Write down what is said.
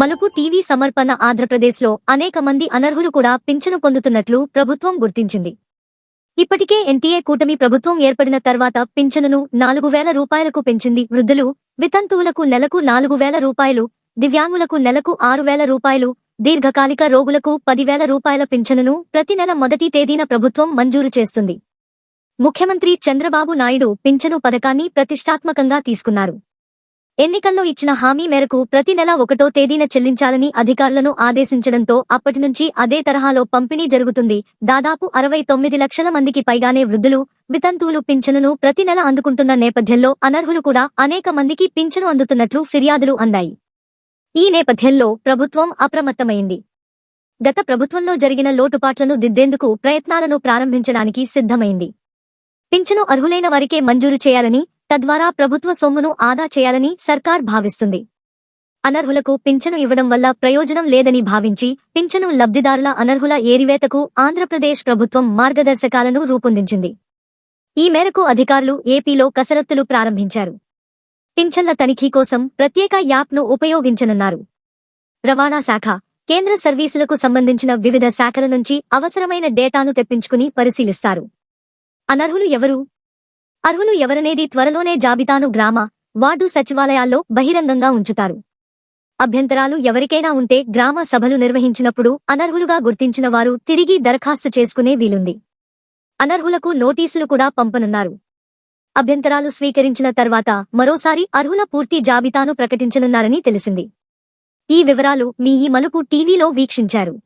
మలుపు టీవీ సమర్పణ ఆంధ్రప్రదేశ్లో అనేక మంది అనర్హులు కూడా పింఛను పొందుతున్నట్లు ప్రభుత్వం గుర్తించింది. ఇప్పటికే ఎన్టీఏ కూటమి ప్రభుత్వం ఏర్పడిన తర్వాత పింఛనును నాలుగు వేల రూపాయలకు పెంచింది వృద్ధులు వితంతువులకు నెలకు నాలుగు వేల రూపాయలు దివ్యాంగులకు నెలకు ఆరు వేల రూపాయలు దీర్ఘకాలిక రోగులకు పదివేల రూపాయల పింఛనును ప్రతి నెల మొదటి తేదీన ప్రభుత్వం మంజూరు చేస్తుంది. ముఖ్యమంత్రి చంద్రబాబు నాయుడు పింఛను పథకాన్ని ప్రతిష్టాత్మకంగా తీసుకున్నారు. ఎన్నికల్లో ఇచ్చిన హామీ మేరకు ప్రతి నెల ఒకటో తేదీన చెల్లించాలని అధికారులను ఆదేశించడంతో అప్పటి నుంచి అదే తరహాలో పంపిణీ జరుగుతుంది. దాదాపు అరవై తొమ్మిది లక్షల మందికి పైగానే వృద్ధులు వితంతువులు పింఛనును ప్రతి నెల అందుకుంటున్న నేపథ్యంలో అనర్హులు కూడా అనేక మందికి పింఛను అందుతున్నట్లు ఫిర్యాదులు అందాయి. ఈ నేపథ్యంలో ప్రభుత్వం అప్రమత్తమైంది. గత ప్రభుత్వంలో జరిగిన లోటుపాట్లను దిద్దేందుకు ప్రయత్నాలను ప్రారంభించడానికి సిద్ధమైంది. పింఛను అర్హులైన వారికే మంజూరు చేయాలని తద్వారా ప్రభుత్వ సొమ్మును ఆదా చేయాలని సర్కార్ భావిస్తుంది. అనర్హులకు పింఛను ఇవ్వడం వల్ల ప్రయోజనం లేదని భావించి పింఛను లబ్ధిదారుల అనర్హుల ఏరివేతకు ఆంధ్రప్రదేశ్ ప్రభుత్వం మార్గదర్శకాలను రూపొందించింది. ఈ మేరకు అధికారులు ఏపీలో కసరత్తులు ప్రారంభించారు. పింఛన్ల తనిఖీ కోసం ప్రత్యేక యాప్ను ఉపయోగించనున్నారు. రవాణా శాఖ కేంద్ర సర్వీసులకు సంబంధించిన వివిధ శాఖల నుంచి అవసరమైన డేటాను తెప్పించుకుని పరిశీలిస్తారు. అనర్హులు ఎవరు? అర్హులు ఎవరనేది త్వరలోనే జాబితాను గ్రామ వార్డు సచివాలయాల్లో బహిరంగంగా ఉంచుతారు. అభ్యంతరాలు ఎవరికైనా ఉంటే గ్రామ సభలు నిర్వహించినప్పుడు అనర్హులుగా గుర్తించిన వారు తిరిగి దరఖాస్తు చేసుకునే వీలుంది. అనర్హులకు నోటీసులు కూడా పంపనున్నారు. అభ్యంతరాలు స్వీకరించిన తర్వాత మరోసారి అర్హుల పూర్తి జాబితాను ప్రకటించనున్నారని తెలిసింది. ఈ వివరాలు మీ ఈ మలుపు టీవీలో వీక్షించారు.